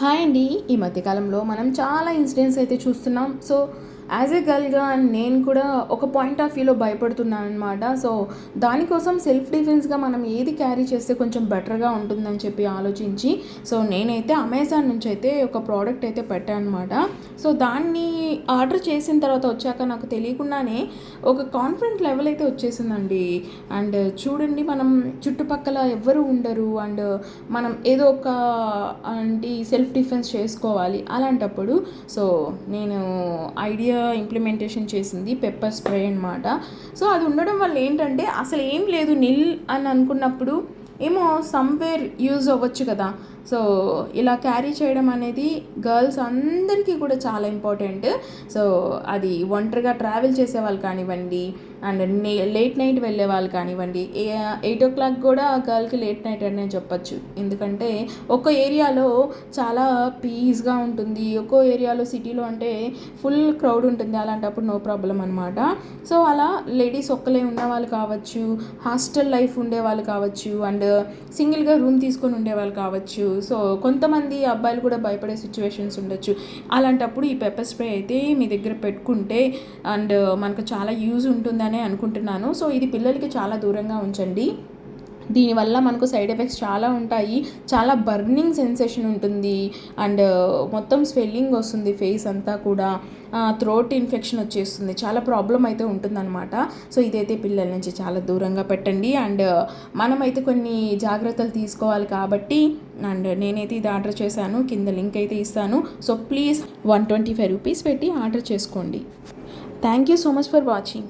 Hi అండి. ఈ మధ్యకాలంలో మనం చాలా ఇన్సిడెంట్స్ అయితే చూస్తున్నాం. సో యాజ్ ఏ గర్ల్గా నేను కూడా ఒక పాయింట్ ఆఫ్ వ్యూలో భయపడుతున్నాను అనమాట సో దానికోసం సెల్ఫ్ డిఫెన్స్గా మనం ఏది క్యారీ చేస్తే కొంచెం బెటర్గా ఉంటుందని చెప్పి ఆలోచించి సో నేనైతే అమెజాన్ నుంచి అయితే ఒక ప్రోడక్ట్ అయితే పెట్టాను అనమాట సో దాన్ని ఆర్డర్ చేసిన తర్వాత వచ్చాక నాకు తెలియకుండానే ఒక కాన్ఫిడెంట్ లెవెల్ అయితే వచ్చేసిందండి. అండ్ చూడండి మనం చుట్టుపక్కల ఎవ్వరు ఉండరు. అండ్ మనం ఏదో ఒక అంటే సెల్ఫ్ డిఫెన్స్ చేసుకోవాలి. అలాంటప్పుడు సో నేను ఐడియా ఇంప్లిమెంటేషన్ చేసింది పెప్పర్ స్ప్రే అనమాట సో అది ఉండడం వల్ల ఏంటంటే అసలు ఏం లేదు నిల్ అని అనుకున్నప్పుడు ఏమో సమ్వేర్ యూజ్ అవ్వచ్చు కదా. సో ఇలా క్యారీ చేయడం అనేది గర్ల్స్ అందరికీ కూడా చాలా ఇంపార్టెంట్. సో అది ఒంటరిగా ట్రావెల్ చేసే వాళ్ళు కానివ్వండి అండ్ నే లేట్ నైట్ వెళ్ళే వాళ్ళు కానివ్వండి ఎయిట్ ఓ క్లాక్ కూడా గర్ల్కి లేట్ నైట్ అనే చెప్పచ్చు. ఎందుకంటే ఒక్క ఏరియాలో చాలా పీస్గా ఉంటుంది. ఒక్కో ఏరియాలో సిటీలో అంటే ఫుల్ క్రౌడ్ ఉంటుంది. అలాంటప్పుడు నో ప్రాబ్లం అనమాట సో అలా లేడీస్ ఒక్కలే ఉన్న వాళ్ళు కావచ్చు హాస్టల్ లైఫ్ ఉండే వాళ్ళు కావచ్చు అండ్ సింగిల్గా రూమ్ తీసుకొని ఉండే వాళ్ళు కావచ్చు సో కొంతమంది అబ్బాయిలు కూడా భయపడే సిచ్యువేషన్స్ ఉండొచ్చు. అలాంటప్పుడు ఈ పెప్పర్ స్ప్రే అయితే మీ దగ్గర పెట్టుకుంటే అండ్ మనకు చాలా యూజ్ ఉంటుందనే అనుకుంటున్నాను. సో ఇది పిల్లలకి చాలా దూరంగా ఉంచండి. దీనివల్ల మనకు సైడ్ ఎఫెక్ట్స్ చాలా ఉంటాయి. చాలా బర్నింగ్ సెన్సేషన్ ఉంటుంది. అండ్ మొత్తం స్వెల్లింగ్ వస్తుంది ఫేస్ అంతా కూడా. థ్రోట్ ఇన్ఫెక్షన్ వచ్చేస్తుంది. చాలా ప్రాబ్లం అయితే ఉంటుందన్నమాట. సో ఇదైతే పిల్లల నుంచి చాలా దూరంగా పెట్టండి. అండ్ మనమైతే కొన్ని జాగ్రత్తలు తీసుకోవాలి కాబట్టి అండ్ నేనైతే ఇది ఆర్డర్ చేశాను. కింద లింక్ అయితే ఇస్తాను. So please one twenty five rupees పెట్టి ఆర్డర్ చేసుకోండి. Thank you so much for watching.